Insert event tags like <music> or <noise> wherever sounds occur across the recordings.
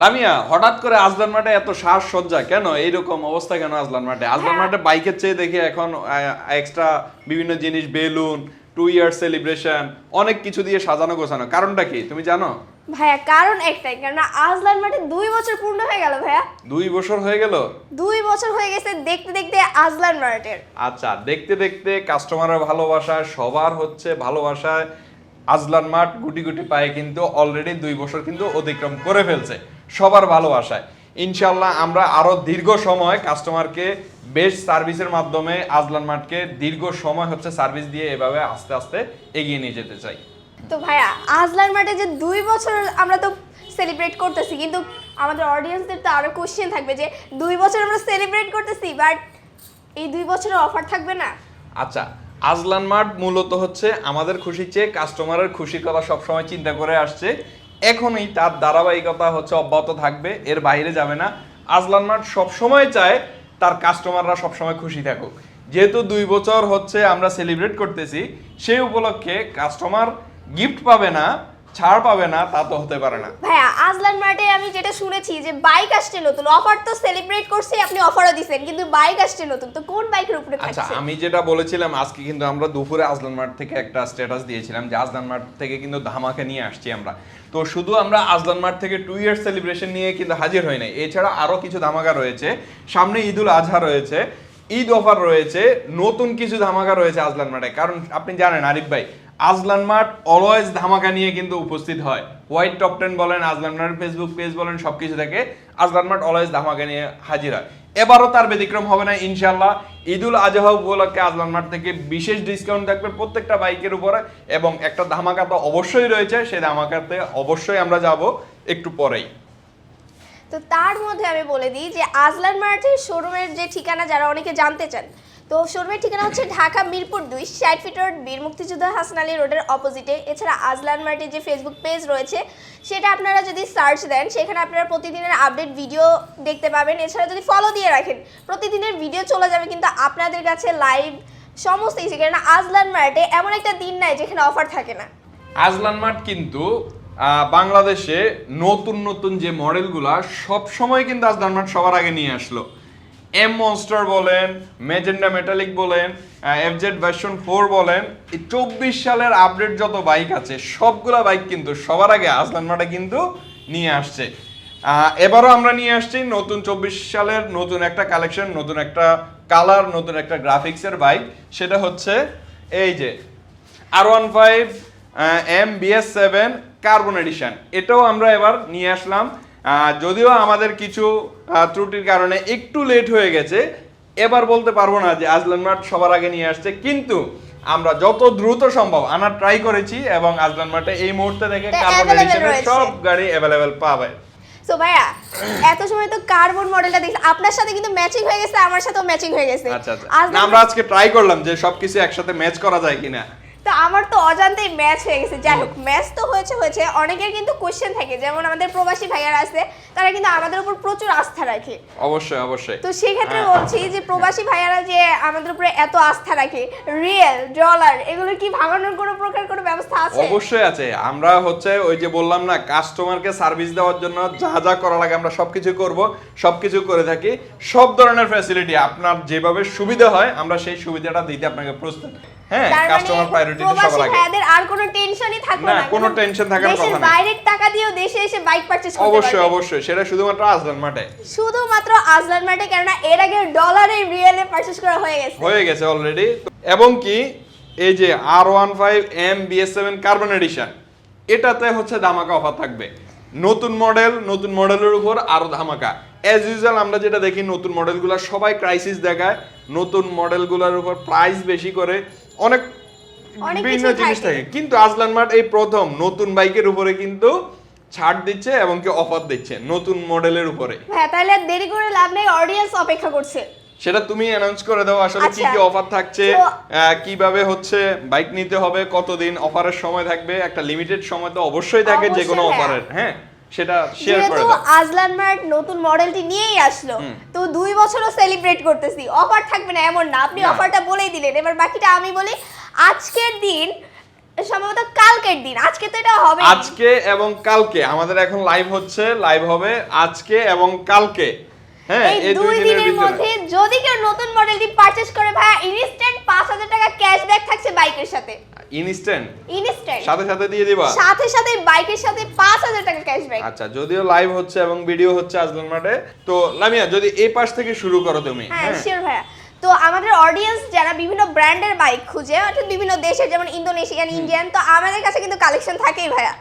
লামিয়া হঠাৎ করে আজলান মাঠে এত সাজসজ্জা কেন? এইরকম অবস্থা কেন আজলান মাঠে? আজলান হ্যাঁ। মাঠে বাইকের চেয়ে দেখি এখন এক্সট্রা বিভিন্ন জিনিস বেলুন টু ইয়ার সেলিব্রেশন অনেক কিছু দিয়ে সাজানো গোছানো। কারণটা কি? তুমি জানো? ভাইয়া কারণ একটাই কারণ আজলান মাঠে দুই বছর পূর্ণ হয়ে গেল ভাইয়া। দুই বছর হয়ে গেল? দুই বছর হয়ে গেছে দেখতে দেখতে আজলান মার্টের আচ্ছা দেখতে দেখতে কাস্টমারের ভালোবাসায় সবার হচ্ছে ভালোবাসায়। আজলান মাঠ গুটি গুটি পায়ে কিন্তু অলরেডি দুই বছর কিন্তু অতিক্রম করে ফেলছে। সবার ভালোবাসায়। ইনশাল্লাহ আমরা আরও দীর্ঘ সময় কাস্টমারকে বেস্ট সার্ভিসের মাধ্যমে আজলান মাঠকে দীর্ঘ সময় হচ্ছে সার্ভিস দিয়ে এভাবে আস্তে আস্তে এগিয়ে নিয়ে যেতে চাই। তো ভাইয়া আজলান মাঠে যে দুই বছর আমরা তো সেলিব্রেট করতেছি কিন্তু আমাদের অডিয়েন্সদের তো আরও কোশ্চেন থাকবে যে দুই বছর আমরা সেলিব্রেট করতেছি বাট এই দুই বছরের অফার থাকবে না? আচ্ছা আজলান মার্ট মূলত হচ্ছে আমাদের খুশি চেয়ে কাস্টমারের খুশির কথা সবসময় চিন্তা করে আসছে। এখনই তার ধারাবাহিকতা হচ্ছে অব্যাহত থাকবে, এর বাইরে যাবে না। আজলান মার্ট সবসময় চায় তার কাস্টমাররা সবসময় খুশি থাকুক। যেহেতু দুই বছর হচ্ছে আমরা সেলিব্রেট করতেছি, সেই উপলক্ষে কাস্টমার গিফট পাবে না ছাড় পাবে না তা তো হতে পারে না। ভাইয়া আজলান মার্টে আমি যেটা শুনেছি যে বাইক আসছে নতুন। অফার তো সেলিব্রেট করছে আপনি অফারও দিছেন কিন্তু বাইক আসছে নতুন। তো কোন বাইকের উপরে আচ্ছা থাকছে? আমি যেটা বলেছিলাম আজকে কিন্তু আমরা দুপুরে আজলান মাঠ থেকে একটা স্ট্যাটাস দিয়েছিলাম যে আজলান মাঠ থেকে কিন্তু ধামাকা নিয়ে আসছি আমরা। তো শুধু আমরা আজলান মার্ট থেকে টু ইয়ার সেলিব্রেশন নিয়ে কিন্তু হাজির হই নাই। এছাড়া আরও কিছু ধামাকা রয়েছে। সামনে ঈদুল আজহা রয়েছে ঈদ অফার রয়েছে নতুন কিছু ধামাকা রয়েছে আজলান মার্টে কারণ আপনি জানেন আরিফ ভাই আজলান মাঠ অলওয়েজ ধামাকা নিয়ে কিন্তু উপস্থিত হয়। হোয়াইট টপ টেন বলেন, আজলান মাঠের ফেসবুক পেজ বলেন, সবকিছু থেকে আজলান মাঠ অলওয়েজ ধামাকা নিয়ে হাজির হয়। এবারও তার ব্যতিক্রম হবে না ইনশাল্লাহ ঈদুল আজহা উপলক্ষে আজলান মাঠ থেকে বিশেষ ডিসকাউন্ট থাকবে প্রত্যেকটা বাইকের উপরে এবং একটা ধামাকা তো অবশ্যই রয়েছে, সেই ধামাকাতে অবশ্যই আমরা যাব একটু পরেই। তো তার মধ্যে আমি বলে দিই যে আজলান মার্টের শোরুমের যে ঠিকানা, যারা অনেকে জানতে চান তো শোরুমের ঠিকানা হচ্ছে ঢাকা মিরপুর দুই, ষাট ফিট রোড, বীর মুক্তিযোদ্ধা হাসান আলী রোডের অপোজিটে এছাড়া আজলান মার্টের যে ফেসবুক পেজ রয়েছে, সেটা আপনারা যদি সার্চ দেন, সেখানে আপনারা প্রতিদিনের আপডেট ভিডিও দেখতে পাবেন। এছাড়া যদি ফলো দিয়ে রাখেন, প্রতিদিনের ভিডিও চলে যাবে কিন্তু আপনাদের কাছে লাইভ সমস্ত কিছু। কারণ আজলান মার্টে এমন একটা দিন নাই যেখানে অফার থাকে না। আজলান মার্ট কিন্তু বাংলাদেশে নতুন নতুন যে মডেলগুলা সব সময় কিন্তু আজলান মার্ট সবার আগে নিয়ে আসলো। এম মনস্টার বলেন মেজেন্ডা মেটালিক বলেন এফজেড ভার্সন ফোর বলেন, এই চব্বিশ সালের আপডেট যত বাইক আছে, সবগুলা বাইক কিন্তু সবার আগে আজলান মাঠে কিন্তু নিয়ে আসছে। এবারও আমরা নিয়ে আসছি নতুন চব্বিশ সালের নতুন একটা কালেকশন নতুন একটা কালার নতুন একটা গ্রাফিক্সের বাইক সেটা হচ্ছে এই যে R one five M BS seven carbon edition এটাও আমরা এবার নিয়ে আসলাম। যদিও আমাদের কিছু ত্রুটির কারণে একটু লেট হয়ে গেছে এবার বলতে পারব না যে আজলান মাঠ সবার আগে নিয়ে আসছে কিন্তু আমরা যত দ্রুত সম্ভব আনার ট্রাই করেছি এবং আজলান মাঠে এই মুহূর্তে থেকে কার্বন এডিশনের সব গাড়ি অ্যাভেলেবেল পাবে। সো ভাইয়া এত সময় তো কার্বন মডেলটা দেখছি আপনার সাথে কিন্তু ম্যাচিং হয়ে গেছে আমার সাথেও ম্যাচিং হয়ে গেছে। আচ্ছা আচ্ছা। আমরা আজকে ট্রাই করলাম যে সবকিছু একসাথে ম্যাচ করা যায় কিনা। তো আমার তো অজান্তেই ম্যাচ হয়ে গেছে। যাই হোক ম্যাচ তো হয়েছে হয়েছে। অনেকের কিন্তু কোশ্চেন থাকে যেমন আমাদের প্রবাসী ভাইয়ারা আছে তারা কিন্তু আমাদের উপর প্রচুর আস্থা রাখে। অবশ্যই অবশ্যই। তো সেক্ষেত্রে হ্যাঁ। বলছি যে প্রবাসী ভাইয়ারা যে আমাদের উপরে এত আস্থা রাখে রিয়েল ডলার এগুলো কি ভাঙানোর কোনো প্রকার কোনো ব্যবস্থা আছে? অবশ্যই আছে। আমরা হচ্ছে ওই যে বললাম না কাস্টমারকে সার্ভিস দেওয়ার জন্য যা যা করা লাগে আমরা সবকিছু করব সবকিছু করে থাকি। সব ধরনের ফ্যাসিলিটি আপনার যেভাবে সুবিধা হয় আমরা সেই সুবিধাটা দিতে আপনাকে প্রস্তুত। হ্যাঁ মানে কাস্টমার প্রায়োরিটি সবার আগে। ভাইয়াদের আর কোনো টেনশনই থাকবে না, না কোনো কিন্তু থাকার কথা নেই। বাইরের টাকা দিয়েও দেশে এসে বাইক পারচেজ করতে অবশ্যই অবশ্যই সেটা শুধুমাত্র আজলান মাঠে। শুধুমাত্র আজলান মার্টে কেননা এর আগে ডলারে রিয়েলে পারচেজ করা হয়ে গেছে। হয়ে গেছে অলরেডি এবং কি এই যে R one five M BS seven carbon edition এটাতে হচ্ছে ধামাকা অফার থাকবে। নতুন মডেল নতুন মডেলের উপর আরও ধামাকা। অ্যাজ ইউজুয়াল আমরা যেটা দেখি নতুন মডেলগুলো সবাই ক্রাইসিস দেখায় নতুন মডেলগুলোর উপর প্রাইস বেশি করে অনেক বিভিন্ন জিনিস থাকে। কিন্তু আজলান মার্ট এই প্রথম নতুন বাইকের উপরে কিন্তু ছাড় দিচ্ছে এবং কি অফার দিচ্ছে নতুন মডেলের উপরে। হ্যাঁ তাহলে দেরি করে লাভ নেই অডিয়েন্স অপেক্ষা করছে। সেটা তুমি অ্যানাউন্স করে দাও আসলে কি আচ্ছা। কি অফার থাকছে কীভাবে হচ্ছে বাইক নিতে হবে কতদিন অফারের সময় থাকবে একটা লিমিটেড সময় তো অবশ্যই থাকে যে কোনো অফারের হ্যাঁ? সেটা শেয়ার করে দাও। আজলান মার্ট নতুন মডেলটি নিয়েই আসলো তো দুই বছরও সেলিব্রেট করতেছি। অফার থাকবে না এমন না। আপনি অফারটা বলেই দিলেন। এবার বাকিটা আমি বলি আজকের দিন সম্ভবত কালকের দিন আজকে তো এটা হবে। আজকে এবং কালকে। আমাদের এখন লাইভ হচ্ছে লাইভ হবে আজকে এবং কালকে। হ্যাঁ এই দুই দিনের মধ্যে যদি কেউ নতুন মডেলটি পারচেজ করে ভাইয়া ইনস্ট্যান্ট পাঁচ হাজার টাকা ক্যাশব্যাক থাকছে বাইকের সাথে। ইনস্ট্যান্ট ইনস্ট্যান্ট সাথে সাথে দিয়ে দিবা? সাথে সাথে বাইকের সাথে পাঁচ হাজার টাকা ক্যাশব্যাক আচ্ছা যদিও লাইভ হচ্ছে এবং ভিডিও হচ্ছে আজলান মাঠে তো লামিয়া যদি এই পাশ থেকে শুরু করো তুমি। হ্যাঁ হ্যাঁ। শিওর ভাইয়া। তো আমাদের অডিয়েন্স যারা বিভিন্ন ব্র্যান্ডের বাইক খুঁজে অর্থাৎ বিভিন্ন দেশের যেমন ইন্দোনেশিয়ান ইন্ডিয়ান তো আমাদের কাছে কিন্তু কালেকশন থাকেই ভাইয়া।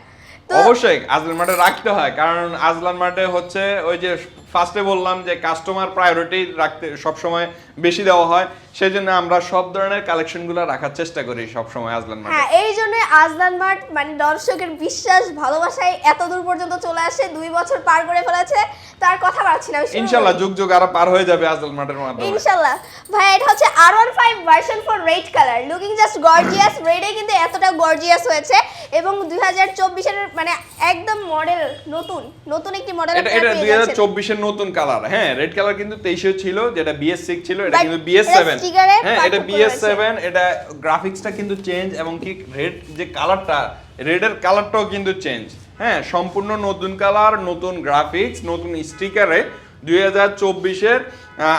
তো অবশ্যই আজলান মাঠে রাখতে হয় কারণ আজলান মাঠে হচ্ছে ওই যে ফার্স্টে বললাম যে কাস্টমার প্রায়োরিটি রাখতে সব সময় বেশি দেওয়া হয় সেই জন্য আমরা সব ধরনের কালেকশনগুলো রাখার চেষ্টা করি সব সময় আজলান মাঠে। হ্যাঁ এই জন্য আজলান মার্ট মানে দর্শকের বিশ্বাস ভালোবাসায় এত দূর পর্যন্ত চলে আসে দুই বছর পার করে ফেলেছে তার কথা বাড়ছি না ইনশাল্লাহ যুগ যুগ আরও পার হয়ে যাবে আজলান মাঠের মাধ্যমে। ইনশাল্লাহ। ভাই এটা হচ্ছে R one five version for red colour looking just gorgeous রেডে কিন্তু এতটা গর্জিয়াস হয়েছে এবং দুই হাজার চব্বিশের মানে একদম মডেল নতুন নতুন একটি মডেল এটা এটা দুই হাজার চব্বিশের নতুন কালার হ্যাঁ রেড কালার কিন্তু তেইশে ছিল যেটা বিএস সিক্স ছিল এটা কিন্তু বিএস সেভেন হ্যাঁ এটা বিএস সেভেন এটা গ্রাফিক্সটা কিন্তু চেঞ্জ এবং কি রেড যে কালারটা রেডের কালারটাও কিন্তু চেঞ্জ হ্যাঁ সম্পূর্ণ নতুন কালার নতুন গ্রাফিক্স নতুন স্টিকারে দুই হাজার চব্বিশের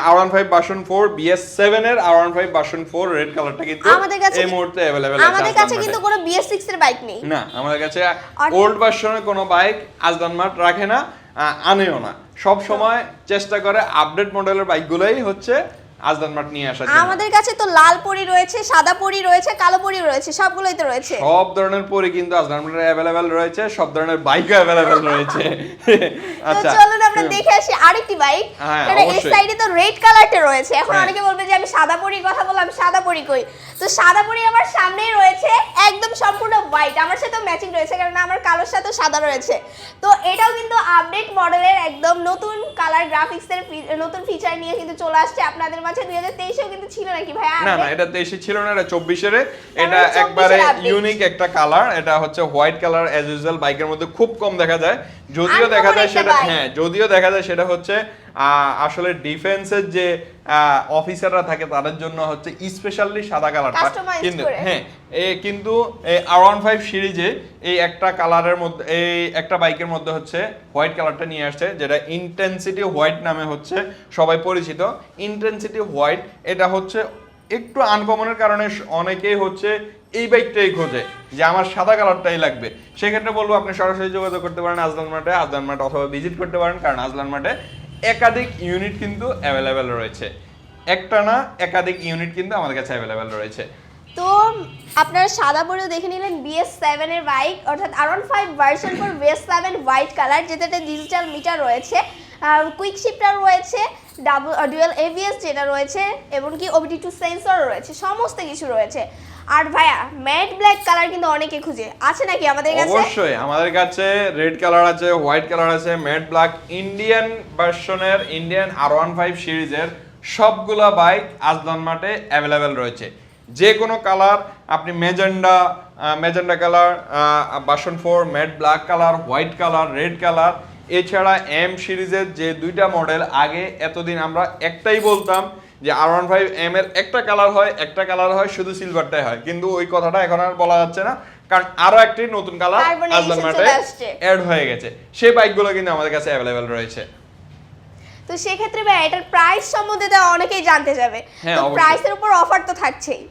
R one five version four BS seven এর R one five version four red কালারটা কিন্তু আমাদের কাছে এই মুহূর্তে অ্যাভেলেবেল আছে আমাদের কাছে কিন্তু কোনো বিএস সিক্স এর বাইক নেই। না আমাদের কাছে ওল্ড ভার্সনের কোনো বাইক আজদান মার্ট রাখে না আনেও না। সব সময় চেষ্টা করে আপডেট মডেলের বাইকগুলোই হচ্ছে আজদান মার্ট নিয়ে জন্য। আমাদের কাছে তো লাল পরি রয়েছে সাদা পরি রয়েছে কালো পরি রয়েছে সবগুলোই তো রয়েছে। সব ধরনের পরি কিন্তু আজদান মার্টে অ্যাভেলেবেল রয়েছে সব ধরনের বাইকও অ্যাভেলেবেল রয়েছে। <laughs> তো আচ্ছা চলুন আমরা দেখে আসি আরেকটি বাইক হ্যাঁ, এই সাইডে তো রেড কালারটা রয়েছে। এখন হ্যাঁ। অনেকে বলবে যে আমি সাদা পরির কথা বললাম সাদা পরি কই? তো সাদা পরি আমার সামনেই রয়েছে একদম সম্পূর্ণ হোয়াইট আমার সাথেও ম্যাচিং রয়েছে কারণ আমার কালোর সাথেও সাদা রয়েছে। তো এটাও কিন্তু আপডেট মডেলের একদম নতুন কালার গ্রাফিক্সের নতুন ফিচার নিয়ে কিন্তু চলে আসছে। আপনাদের মাঝে দুই হাজার তেইশেও কিন্তু ছিল নাকি ভাই না না এটা তেইশে ছিল না এটা চব্বিশের। এটা 24 একবারে ইউনিক একটা কালার এটা হচ্ছে হোয়াইট কালার অ্যাজ ইউজুয়াল বাইকের মধ্যে খুব কম দেখা যায়। যদিও দেখা যায় সেটা হ্যাঁ যদিও দেখা যায় সেটা হচ্ছে আসলে ডিফেন্সের যে অফিসাররা থাকে তাদের জন্য হচ্ছে স্পেশালি সাদা কালারটা কিন্তু হ্যাঁ কিন্তু এই আর ওয়ান ফাইভ সিরিজে এই একটা কালারের মধ্যে এই একটা বাইকের মধ্যে হচ্ছে হোয়াইট কালারটা নিয়ে আসছে যেটা ইন্টেন্সিটি হোয়াইট নামে হচ্ছে সবাই পরিচিত। ইন্টেন্সিটি হোয়াইট এটা হচ্ছে একটু আনকমনের কারণে অনেকেই হচ্ছে এই বাইকটাই খোঁজে যে আমার সাদা কালারটাই লাগবে। সেক্ষেত্রে বলব আপনি সরাসরি যোগাযোগ করতে পারেন আজলান মাঠে আজলান মাঠ অথবা ভিজিট করতে পারেন কারণ আজলান মাঠে একাধিক ইউনিট কিন্তু অ্যাভেলেবেল রয়েছে। একটা না একাধিক ইউনিট কিন্তু আমাদের কাছে অ্যাভেলেবেল রয়েছে। তো আপনারা সাদা পরেও দেখে নিলেন বিএস সেভেন এর বাইক অর্থাৎ R one five version for BS seven white colour যেটাতে ডিজিটাল মিটার রয়েছে কুইক শিফটার রয়েছে ডাবল ডুয়েল এভিএস যেটা রয়েছে, এবং কি ওবিডি টু সেন্সর রয়েছে, সমস্ত কিছু রয়েছে। আর ভাইয়া ম্যাট ব্ল্যাক কালার কিন্তু অনেকে খুঁজে। আছে নাকি আমাদের কাছে? অবশ্যই, আমাদের কাছে রেড কালার আছে হোয়াইট কালার আছে ম্যাট ব্ল্যাক ইন্ডিয়ান ভার্সনের ইন্ডিয়ান আর ওয়ান ফাইভ সিরিজের সবগুলা বাইক আজলান মাঠে অ্যাভেলেবেল রয়েছে। যে কোনো কালার আপনি magenta magenta colour version four matte black colour white colour red colour এছাড়া এম সিরিজের যে দুইটা মডেল আগে এতদিন আমরা একটাই বলতাম যে আর ওয়ান ফাইভ এম এর একটা কালার হয় একটা কালার হয় শুধু সিলভারটাই হয়। কিন্তু ওই কথাটা এখন আর বলা যাচ্ছে না। কারণ আরও একটি নতুন কালার আজলান মাঠে অ্যাড হয়ে গেছে। সেই বাইকগুলো কিন্তু আমাদের কাছে অ্যাভেলেবেল রয়েছে। তো সেক্ষেত্রে ভাই এটার প্রাইস সম্বন্ধে তো অনেকেই জানতে যাবে। হ্যাঁ, তো প্রাইসের উপর অফার তো থাকছেই।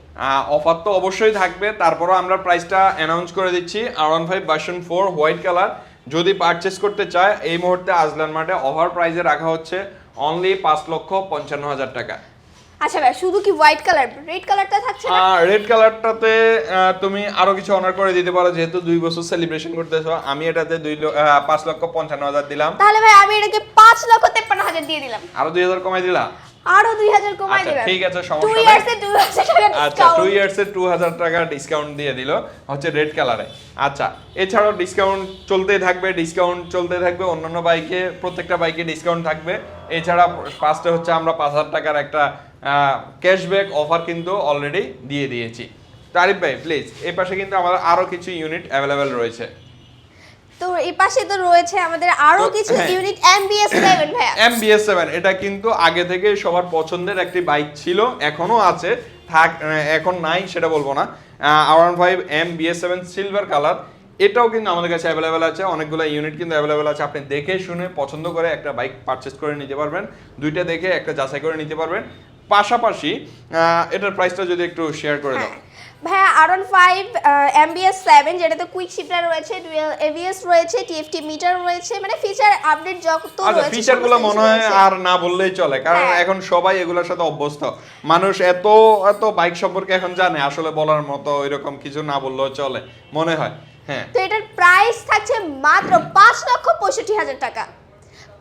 অফার তো অবশ্যই থাকবে। তারপরও আমরা প্রাইসটা অ্যানাউন্স করে দিচ্ছি। R one five version four white colour যদি পারচেস করতে চায় এই মুহূর্তে আজলান মাঠে অফার প্রাইসে রাখা হচ্ছে অনলি পাঁচ লক্ষ পঞ্চান্ন হাজার টাকা। আচ্ছা ভাই শুধু কি হোয়াইট কালার রেড কালারটা থাকছে না? রেড কালারটাতে তুমি আরও কিছু অনার করে দিতে পারো যেহেতু দুই বছর সেলিব্রেশন করতেছো। আমি এটাতে দুই পাঁচ লক্ষ পঞ্চান্ন হাজার দিলাম। তাহলে ভাই আমি এটাকে পাঁচ লক্ষ তেপ্পান্ন হাজার দিয়ে দিলাম। আরও দুই হাজার কমাই দিলা? আরও দুই হাজার কমাই আচ্ছা, ঠিক আছে, সমস্যা টু নাই। ইয়ার্সে টু হাজার টাকা আচ্ছা টু discount। ইয়ার্স এর টু হাজার টাকা ডিসকাউন্ট দিয়ে দিল হচ্ছে রেড কালারে আচ্ছা এছাড়াও ডিসকাউন্ট চলতেই থাকবে ডিসকাউন্ট চলতে থাকবে অন্যান্য বাইকে প্রত্যেকটা বাইকে ডিসকাউন্ট থাকবে। এছাড়া ফার্স্টে হচ্ছে আমরা পাঁচ হাজার টাকার একটা ক্যাশব্যাক অফার কিন্তু অলরেডি দিয়ে দিয়েছি। তারিফ ভাই প্লিজ এই পাশে কিন্তু আমাদের আরও কিছু ইউনিট অ্যাভেলেবেল রয়েছে। এই পাশে তো রয়েছে আমাদের আরও কিছু হ্যাঁ। ইউনিট এমবিএস 7 ভাইয়া। এমবিএস সেভেন এটা কিন্তু আগে থেকে সবার পছন্দের একটি বাইক ছিল এখনও আছে থাক এখন নাই সেটা বলব না। R one five M BS seven silver colour এটাও কিন্তু আমাদের কাছে অ্যাভেলেবেল আছে অনেকগুলো ইউনিট কিন্তু অ্যাভেলেবেল আছে আপনি দেখে শুনে পছন্দ করে একটা বাইক পারচেস করে নিতে পারবেন দুইটা দেখে একটা যাচাই করে নিতে পারবেন। পাশাপাশি আহ, এটার প্রাইসটা যদি একটু শেয়ার করে দাও। ভাইয়া R one five M BS seven যেটাতে কুইক শিফটার রয়েছে ডুয়েল এবিএস রয়েছে টিএফটি মিটার রয়েছে মানে ফিচার আপডেট যত আচ্ছা রয়েছে ফিচারগুলো সমস্ত মনে হয় আর না বললেই চলে কারণ হ্যাঁ। এখন সবাই এগুলোর সাথে অভ্যস্ত। মানুষ এত এত বাইক সম্পর্কে এখন জানে আসলে বলার মতো এরকম কিছু না বললেও চলে মনে হয় হ্যাঁ। তো এটার প্রাইস থাকছে মাত্র পাঁচ লক্ষ পঁয়ষট্টি হাজার টাকা।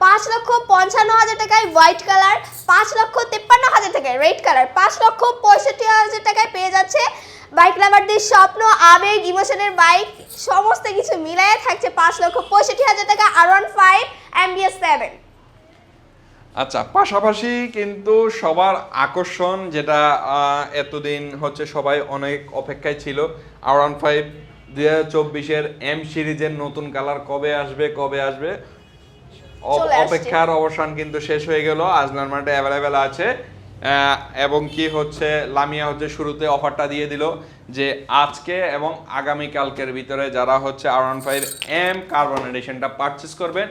পাঁচ লক্ষ পঞ্চান্ন হাজার টাকায় হোয়াইট কালার, পাঁচ লক্ষ তেপ্পান্ন হাজার টাকায় রেড কালার, পাঁচ লক্ষ পঁয়ষট্টি হাজার টাকায় পেয়ে যাচ্ছে বাইক লাভারদের স্বপ্ন, আবেগ, ইমোশনের বাইক, সমস্ত কিছু মিলায়ে থাকছে পাঁচ লক্ষ পঁয়ষট্টি হাজার টাকা R one five M BS seven আচ্ছা পাশাপাশি কিন্তু সবার আকর্ষণ যেটা এতদিন হচ্ছে সবাই অনেক অপেক্ষায় ছিল, আর ওয়ান ফাইভ দু হাজার চব্বিশের এম সিরিজের নতুন কালার কবে আসবে কবে আসবে। অপেক্ষার অবসান কিন্তু শেষ হয়ে গেল। আজলার মার্টে অ্যাভেলেবেল আছে। এবং কি হচ্ছে লামিয়া হচ্ছে শুরুতে অফারটা দিয়ে দিল যে আজকে এবং আগামী কালকের ভিতরে যারা হচ্ছে R one five M carbon এডিশনটা purchase করবেন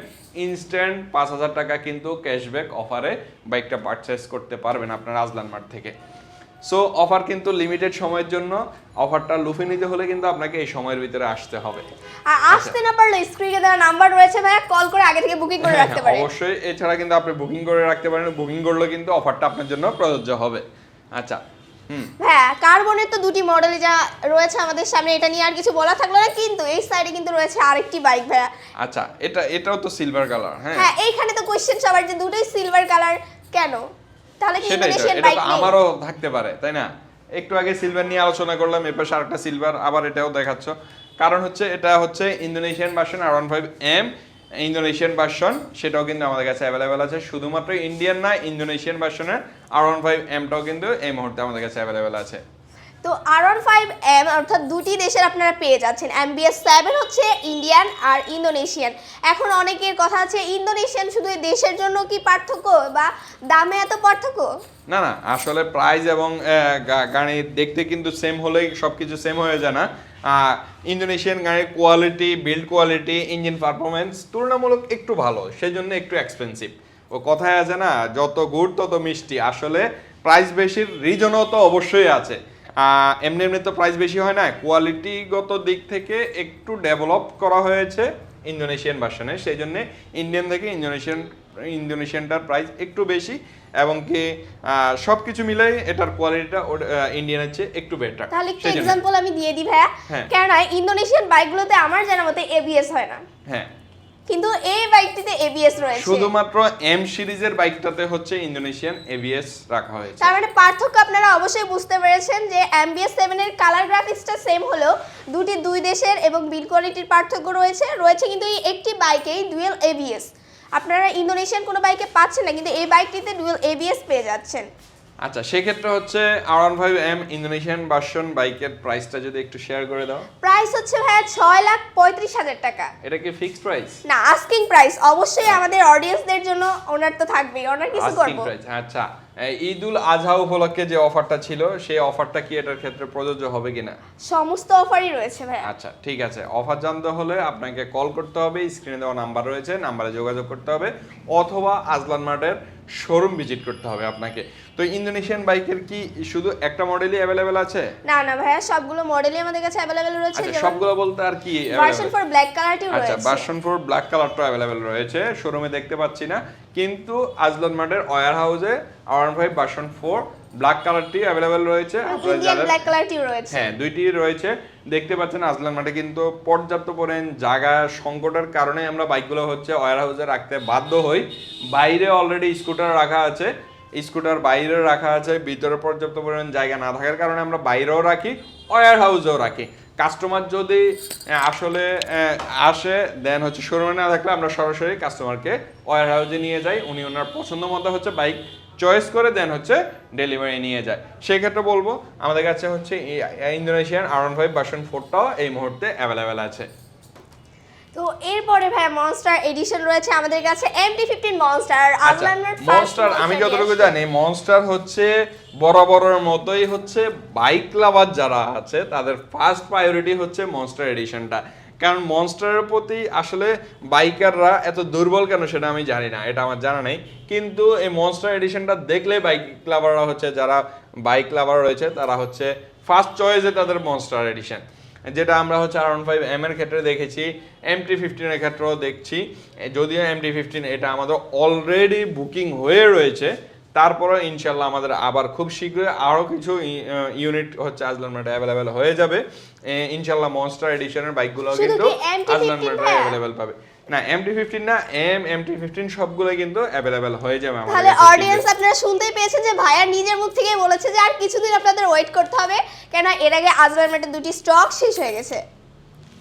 ইনস্ট্যান্ট পাঁচ হাজার টাকা কিন্তু ক্যাশব্যাক অফারে বাইকটা পারচেস করতে পারবেন আপনার আজলান মার্ট থেকে। সো অফার কিন্তু লিমিটেড সময়ের জন্য অফারটা লুফে নিতে হলে কিন্তু আপনাকে এই সময়ের ভিতরে আসতে হবে। আর আসতে না পারলে স্ক্রিনে দেওয়া নাম্বার রয়েছে ভাইয়া কল করে আগে থেকে বুকিং করে রাখতে হ্যাঁ, পারে অবশ্যই। এছাড়া কিন্তু আপনি বুকিং করে রাখতে পারেন বুকিং করলে কিন্তু অফারটা আপনার জন্য প্রযোজ্য হবে। আচ্ছা হ্যাঁ কার্বনের তো দুটি মডেল যা রয়েছে আমাদের সামনে এটা নিয়ে আর কিছু বলা থাকল না কিন্তু এই সাইডে কিন্তু রয়েছে আরেকটি বাইক ভাইয়া। আচ্ছা এটা এটাও তো সিলভার কালার হ্যাঁ। হ্যাঁ এইখানে তো কোশ্চেন সবার যে দুটোই সিলভার কালার কেন? তাহলে কি ইন্দোনেশিয়ান বাইক আমারও থাকতে পারে তাই না? একটু আগে সিলভার নিয়ে আলোচনা করলাম এরপর আরেকটা সিলভার আবার এটাও দেখাচ্ছ। কারণ হচ্ছে এটা হচ্ছে Indonesian version R one five M Indonesian version সেটাও কিন্তু আমাদের কাছে অ্যাভেলেবেল আছে। শুধুমাত্র ইন্ডিয়ান না ইন্দোনেশিয়ান ভার্সনের আর ওয়ান ফাইভ এমটাও কিন্তু এই মুহূর্তে আমাদের কাছে অ্যাভেলেবেল আছে। তো আর ওয়ান ফাইভ এম অর্থাৎ দুটি দেশের আপনারা পেয়ে যাচ্ছেন। এম এমবিএস সেভেন হচ্ছে ইন্ডিয়ান আর ইন্দোনেশিয়ান এখন অনেকের কথা আছে ইন্দোনেশিয়ান শুধু দেশের জন্য কি পার্থক্য বা দামে এত পার্থক্য? না না, আসলে প্রাইস এবং গাড়ি দেখতে কিন্তু সেম হলেই সব কিছু সেম হয়ে যায় না। ইন্দোনেশিয়ান গাড়ির quality build quality engine performance তুলনামূলক একটু ভালো সেই জন্য একটু এক্সপেন্সিভ ও কথায় আছে না, যত গুড় তত মিষ্টি। আসলে প্রাইস বেশির রিজনও তো অবশ্যই আছে। এমনি এমনি তো প্রাইস বেশি হয় না কোয়ালিটিগত দিক থেকে একটু ডেভেলপ করা হয়েছে ইন্দোনেশিয়ান ভার্সনে সেই জন্য ইন্ডিয়ান থেকে ইন্দোনেশিয়ান ইন্দোনেশিয়ানটার প্রাইস একটু বেশি এবং কি সব কিছু মিলাই এটার কোয়ালিটিটা ইন্ডিয়ানের চেয়ে একটু বেটার তাহলে একটু এক্সাম্পল আমি দিয়ে দিই ভাইয়া। হ্যাঁ। কেননা ইন্দোনেশিয়ান বাইকগুলোতে আমার জানা মতে এবিএস হয় না। হ্যাঁ। কিন্তু এই বাইকটিতে এবিএস রয়েছে। শুধুমাত্র এম সিরিজের বাইকটাতে হচ্ছে ইন্দোনেশিয়ান এবিএস রাখা হয়েছে। তার মানে পার্থক্য আপনারা অবশ্যই বুঝতে পেরেছেন যে এমবিএস সেভেনের কালার গ্রাফিক্সটা সেম হলেও দুটি দুই দেশের এবং বিল কোয়ালিটির পার্থক্য রয়েছে। রয়েছে কিন্তু এই একটি বাইকেই ডুয়েল এবিএস আপনারা ইন্দোনেশিয়ান কোনো বাইকে পাচ্ছেন না কিন্তু এই বাইকটিতে ডুয়েল এবিএস পেয়ে যাচ্ছেন। আচ্ছা সেক্ষেত্রে হচ্ছে R one five M Indonesian version বাইকের প্রাইসটা যদি একটু শেয়ার করে দাও। প্রাইস হচ্ছে ভাইয়া ছয় লাখ পঁয়ত্রিশ হাজার টাকা। এটা কি ফিক্সড প্রাইস না আস্কিং প্রাইস অবশ্যই আমাদের অডিয়েন্সদের জন্য ওনার তো থাকবেই। ওনার কিছু আস্কিং করব। প্রাইস আচ্ছা। ঈদুল ঈদ আজহা উপলক্ষে যে অফারটা ছিল সেই অফারটা কি এটার ক্ষেত্রে প্রযোজ্য হবে কিনা? সমস্ত অফারই রয়েছে ভাইয়া। আচ্ছা ঠিক আছে। অফার জানতে হলে আপনাকে কল করতে হবে স্ক্রিনে দেওয়া নাম্বার রয়েছে নাম্বারে যোগাযোগ করতে হবে অথবা আজলান মার্টের শোরুম ভিজিট করতে হবে আপনাকে। তো ইন্দোনেশিয়ান বাইকের কি শুধু একটা মডেলই অ্যাভেলেবেল আছে? না না ভাইয়া সবগুলো মডেলই আমাদের কাছে অ্যাভেলেবেল রয়েছে। আচ্ছা সবগুলো বলতে আর কি ভার্সন? ফর ব্ল্যাক কালারটিও রয়েছে আচ্ছা ভার্সন ফোর ব্ল্যাক কালারটা অ্যাভেলেবেল রয়েছে। শোরুমে দেখতে পাচ্ছি না। কিন্তু আজলান মার্টের ওয়ার হাউসে R five version four black কালারটি অ্যাভেলেবেল রয়েছে। আপনারা ইন্ডিয়ান যারা- ব্ল্যাক কালারটিও রয়েছে। হ্যাঁ দুইটি রয়েছে। দেখতে পাচ্ছেন আজলান মাঠে, কিন্তু পর্যাপ্ত পরিমাণ জায়গা সংকটের কারণে আমরা বাইকগুলো হচ্ছে ওয়ার হাউসে রাখতে বাধ্য হই। বাইরে অলরেডি স্কুটার রাখা আছে। স্কুটার বাইরে রাখা আছে, ভিতরে পর্যাপ্ত পরিমাণ জায়গা না থাকার কারণে আমরা বাইরেও রাখি, ওয়ার হাউসেও রাখি। কাস্টমার যদি আসলে আসে দেন হচ্ছে শোরুমে না থাকলে আমরা সরাসরি কাস্টমারকে ওয়ার হাউসে নিয়ে যাই। উনি ওনার পছন্দ মতো হচ্ছে বাইক চয়েস করে দেন হচ্ছে ডেলিভারি নিয়ে যায়। সেই ক্ষেত্রে বলব আমাদের কাছে হচ্ছে ইন্দোনেশিয়ান আর ফাইভ ভার্সন ফোরটাও এই মুহূর্তে অ্যাভেলেবেল আছে। তো এরপরে ভাই মনস্টার এডিশন রয়েছে আমাদের কাছে এমটি ফিফটিন মনস্টার মনস্টার আমি যতটুকু জানি মনস্টার হচ্ছে বরাবরের মতোই হচ্ছে বাইক লাভার যারা আছে তাদের ফার্স্ট প্রায়োরিটি হচ্ছে মনস্টার এডিশনটা কারণ মনস্টারের প্রতি আসলে বাইকাররা এত দুর্বল কেন সেটা আমি জানি না, এটা আমার জানা নেই। কিন্তু এই মনস্টার এডিশনটা দেখলে বাইক লাভাররা হচ্ছে, যারা বাইক লাভার রয়েছে, তারা হচ্ছে ফার্স্ট চয়েসে তাদের মনস্টার এডিশন যেটা আমরা হচ্ছে আর ওয়ান ফাইভ এম এর ক্ষেত্রে দেখেছি এম টি ফিফটিনের ক্ষেত্রেও দেখছি। যদিও এম টি ফিফটিন এটা আমাদের অলরেডি বুকিং হয়ে রয়েছে তারপরে ইনশাল্লাহ আমাদের আবার খুব শীঘ্রই আরও কিছু ইউনিট হচ্ছে আজলান মার্টে অ্যাভেলেবেল হয়ে যাবে। ইনশাল্লাহ মনস্টার এডিশনের বাইকগুলো কিন্তু আজলান মার্টে অ্যাভেলেবেল পাবে। না এম টি ফিফটিন না এম এম টি ফিফটিন সবগুলো কিন্তু অ্যাভেলেবেল হয়ে যাবে আমাদের তাহলে অডিয়েন্স আপনারা শুনতেই পেয়েছেন যে ভাইয়া নিজের মুখ থেকেই বলেছে যে আর কিছুদিন আপনাদের ওয়েট করতে হবে। কেন এর আগে আজলান মার্টের দুটি স্টক শেষ হয়ে গেছে।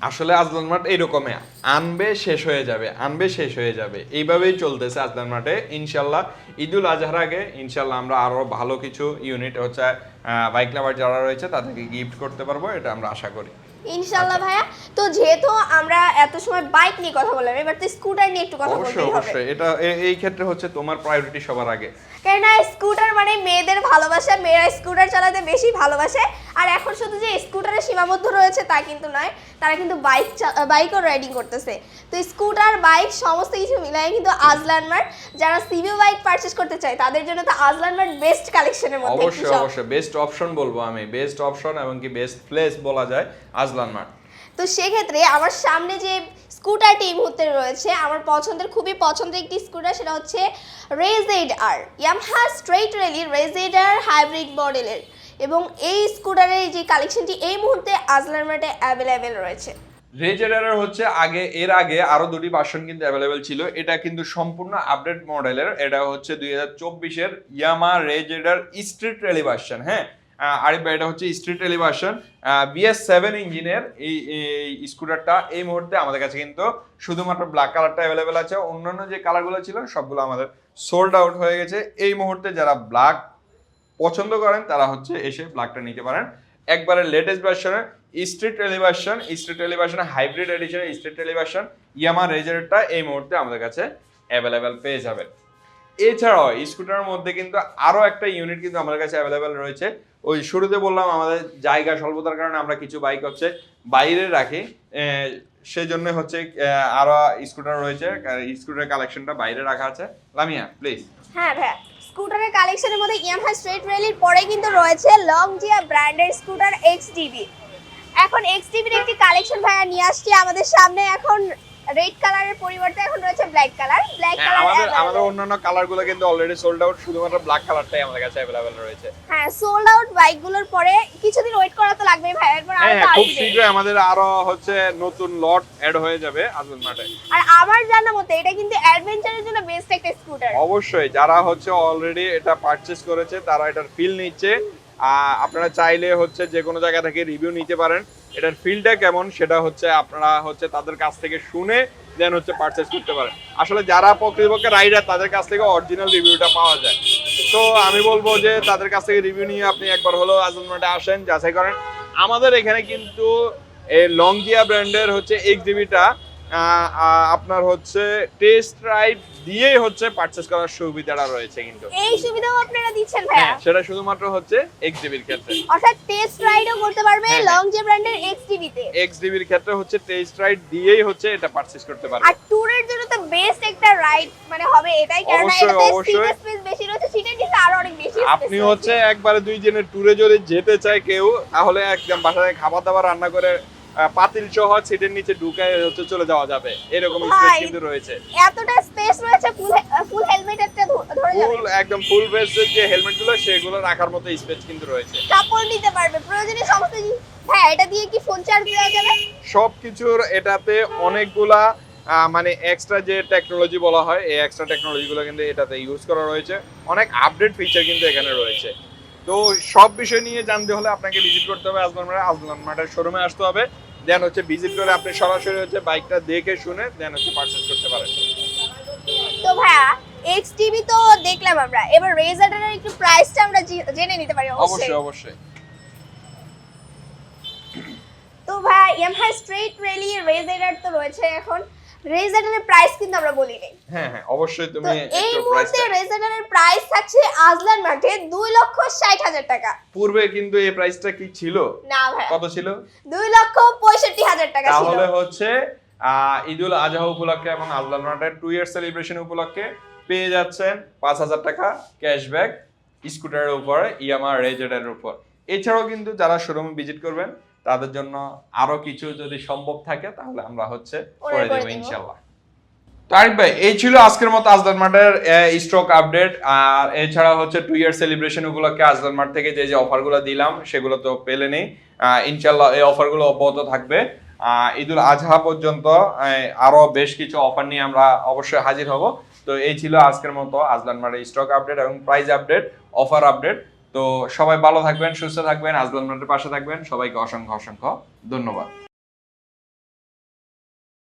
আসলে আজলান মাঠ এইরকমই আনবে শেষ হয়ে যাবে, আনবে শেষ হয়ে যাবে। এইভাবেই চলতেছে আজলান মাঠে। ইনশাল্লাহ ঈদুল আজহার আগে, ইনশাল্লাহ আমরা আরও ভালো কিছু ইউনিট হচ্ছে বাইক লাভার যারা রয়েছে তাদেরকে গিফট করতে পারব, এটা আমরা আশা করি। ইনশাল্লাহ ভাইয়া। তো যেহেতু আমরা এত সময় বাইক নিয়ে কথা বললাম এবার তো স্কুটার নিয়ে একটু কথা বলতেই হবে। অবশ্যই। এটা এই ক্ষেত্রে হচ্ছে তোমার প্রায়োরিটি সবার আগে। কেননা স্কুটার মানে মেয়েদের ভালোবাসা মেয়েরা স্কুটার চালাতে বেশি ভালোবাসে। আর এখন শুধু যে স্কুটারে সীমাবদ্ধ রয়েছে তা কিন্তু নয় তারা কিন্তু বাইক বাইকও রাইডিং করতেছে। তো স্কুটার বাইক সমস্ত কিছু মিলাই কিন্তু আজলান মার্ট যারা সিভি বাইক পারচেস করতে চায় তাদের জন্য তো আজলান মার্ট বেস্ট কালেকশনের মধ্যে অবশ্যই অবশ্যই। বেস্ট অপশন বলব আমি। বেস্ট অপশন এবং কি বেস্ট প্লেস বলা যায়। আজলান মাঠ তো সেক্ষেত্রে আমার সামনে যে স্কুটারটি এই মুহূর্তে রয়েছে আমার পছন্দের খুবই পছন্দের একটি স্কুটার সেটা হচ্ছে Ray Z R Yamaha street rally Ray Z R hybrid মডেলের এবং এই স্কুটারের যে কালেকশনটি এই মুহূর্তে আজলার মার্টে অ্যাভেলেবেল রয়েছে। রেজেডারের হচ্ছে আগে এর আগে আরও দুটি ভার্সন কিন্তু অ্যাভেলেবেল ছিল। এটা কিন্তু সম্পূর্ণ আপডেট মডেলের এটা হচ্ছে দুই হাজার চব্বিশের ইয়ামা রেজেডার স্ট্রিট রেলি ভার্সন হ্যাঁ? ভাই, এটা হচ্ছে street rally version BS seven ইঞ্জিনের এই স্কুটারটা এই মুহূর্তে আমাদের কাছে কিন্তু শুধুমাত্র ব্ল্যাক কালারটা অ্যাভেলেবেল আছে। অন্যান্য যে কালারগুলো ছিল, সবগুলো আমাদের সোল্ড আউট হয়ে গেছে। এই মুহূর্তে যারা ব্ল্যাক পছন্দ করেন, তারা হচ্ছে এসে ব্ল্যাকটা নিতে পারেন। একবারে লেটেস্ট ভার্সনের street rally version street rally version hybrid এডিশনের street rally version Yamaha রেজারটা এই মুহূর্তে আমাদের কাছে অ্যাভেলেবেল পেয়ে যাবেন। এছাড়াও স্কুটারের মধ্যে কিন্তু আরও একটা ইউনিট কিন্তু আমাদের কাছে অ্যাভেলেবেল রয়েছে। ওই শুরুতে বললাম আমাদের জায়গা স্বল্পতার কারণে আমরা কিছু বাইক হচ্ছে বাইরে রাখি সেই জন্য হচ্ছে আরও স্কুটার রয়েছে স্কুটারের কালেকশনটা বাইরে রাখা আছে। লামিয়া প্লিজ হ্যাঁ ভাইয়া, স্কুটারের কালেকশনের মধ্যে ইয়ামাহা স্ট্রেট রেলির পরে কিন্তু রয়েছে লং জিয়া ব্র্যান্ডের স্কুটার এক্স এখন এক্স একটি কালেকশন ভাইয়া নিয়ে আসছি আমাদের সামনে। এখন রেড কালারের পরিবর্তে এখন রয়েছে ব্ল্যাক কালার ব্ল্যাক হ্যাঁ, আমাদের আমাদের কালার অন্যান্য কালারগুলো কিন্তু অলরেডি সোল্ড আউট শুধুমাত্র ব্ল্যাক কালারটাই আমাদের কাছে অ্যাভেলেবেল রয়েছে। হ্যাঁ সোল্ড আউট বাইকগুলোর পরে কিছুদিন ওয়েট করা তো লাগবেই ভাই এরপর হ্যাঁ আরও হ্যাঁ, তো খুব শীঘ্রই আমাদের আরও হচ্ছে নতুন লট অ্যাড হয়ে যাবে আজল মাঠে। আর আমার জানা মতে এটা কিন্তু অ্যাডভেঞ্চারের জন্য বেস্ট একটা স্কুটার অবশ্যই যারা হচ্ছে অলরেডি এটা পারচেজ করেছে তারা এটার ফিল নিচ্ছে। আপনারা চাইলে হচ্ছে যে কোনো জায়গা থেকে রিভিউ নিতে পারেন। এটার ফিলটা কেমন সেটা হচ্ছে আপনারা হচ্ছে তাদের কাছ থেকে শুনে দেন হচ্ছে পারচেস করতে পারেন। আসলে যারা প্রকৃতপক্ষে রাইডার তাদের কাছ থেকে অরিজিনাল রিভিউটা পাওয়া যায়। তো আমি বলব যে তাদের কাছ থেকে রিভিউ নিয়ে আপনি একবার হলো আজল মাঠে আসেন, যাচাই করেন। আমাদের এখানে কিন্তু এই লংজিয়া ব্র্যান্ডের হচ্ছে এক্স ডিবিটা আপনার হচ্ছে টেস্ট রাইড দিয়েই হচ্ছে পারচেজ করার সুবিধাটা রয়েছে কিন্তু। এই সুবিধাও আপনারা দিচ্ছেন ভাইয়া? হ্যাঁ সেটা শুধুমাত্র হচ্ছে এক্স ডিবির ক্ষেত্রে। অর্থাৎ টেস্ট রাইডও করতে পারবে লং জে ব্র্যান্ডের এক্স টিভিতে এক্স ডিবির ক্ষেত্রে হচ্ছে টেস্ট রাইড দিয়েই হচ্ছে এটা পারচেজ করতে পারবে। আর ট্যুরের জন্য তো বেস্ট একটা রাইড মানে হবে এটাই কারণ এটাতে। সিটের স্পেস বেশি রয়েছে সিটের নিচে আরও অনেক বেশি আপনি হচ্ছে একবারে দুই দিনের ট্যুরে যদি যেতে চায় কেউ তাহলে একদম বাসায় খাবার দাবার রান্না করে পাতিল সহ সিটের নিচে ঢুকে হচ্ছে চলে যাওয়া যাবে। এরকম স্পেস কিন্তু রয়েছে। এতটা স্পেস রয়েছে ফুল ফুল হেলমেট একটা ধরে যাবে। ফুল একদম ফুল বেসের যে হেলমেটগুলো সেগুলো রাখার মতো স্পেস কিন্তু রয়েছে। কাপড় নিতে পারবে প্রয়োজনীয় সমস্ত হ্যাঁ এটা দিয়ে কি ফোন চার্জ দেওয়া যাবে? সবকিছুর এটাতে অনেকগুলা মানে এক্সট্রা যে টেকনোলজি বলা হয় এই এক্সট্রা টেকনোলজি গুলো কিন্তু এটাতে ইউজ করা রয়েছে। অনেক আপডেট ফিচার কিন্তু এখানে রয়েছে। তো সব বিষয় নিয়ে জানতে হলে আপনাকে ভিজিট করতে হবে আজলান মাঠে। আজলান মাঠের শোরুমে আসতে হবে। দেন হচ্ছে ভিজিট করে আপনি সরাসরি হচ্ছে বাইকটা দেখে শুনে দেন হচ্ছে পারচেজ করতে পারেন। তো ভাইয়া এক্সটিভি তো দেখলাম আমরা। এবার রেজার্টের একটু প্রাইসটা আমরা জেনে নিতে পারি অবশ্যই। অবশ্যই তো ভাই এমহাই স্ট্রেট রেলি রেজার তো রয়েছে এখন। রেজারের প্রাইস কিন্তু আমরা বলি নাই। হ্যাঁ হ্যাঁ অবশ্যই তুমি এই মুহূর্তে রেজারের প্রাইস থাকছে আজলান মাঠে দুই লক্ষ ষাট হাজার টাকা। পূর্বে কিন্তু এই প্রাইসটা কি ছিল? না ভাই। কত ছিল? দুই লক্ষ পঁয়ষট্টি হাজার টাকা ছিল। তাহলে হচ্ছে ঈদুল আজহা উপলক্ষে এবং আজলান মার্টের টু ইয়ার সেলিব্রেশন উপলক্ষে পেয়ে যাচ্ছেন পাঁচ হাজার টাকা ক্যাশব্যাক স্কুটারের উপরে ইয়ামা রেজেডের উপর। এছাড়াও কিন্তু যারা শোরুমে ভিজিট করবেন তাদের জন্য আরও কিছু যদি সম্ভব থাকে তাহলে আমরা হচ্ছে করে দেবো ইনশাল্লাহ। তারিক ভাই এই ছিল আজকের মতো আজদান মার্টের স্টক আপডেট আর এছাড়া হচ্ছে টু ইয়ার সেলিব্রেশন উপলক্ষে আজদান মার্ট থেকে যে যে অফারগুলো দিলাম সেগুলো তো পেলে নেই। ইনশাল্লাহ এই অফারগুলো অব্যাহত থাকবে। ঈদুল আজহা পর্যন্ত আরও বেশ কিছু অফার নিয়ে আমরা অবশ্যই হাজির হব। তো এই ছিল আজকের মতো আজলান মার্টের স্টক আপডেট এবং প্রাইস আপডেট অফার আপডেট তো সবাই ভালো থাকবেন সুস্থ থাকবেন আজলান মার্টের পাশে থাকবেন। সবাইকে অসংখ্য অসংখ্য ধন্যবাদ।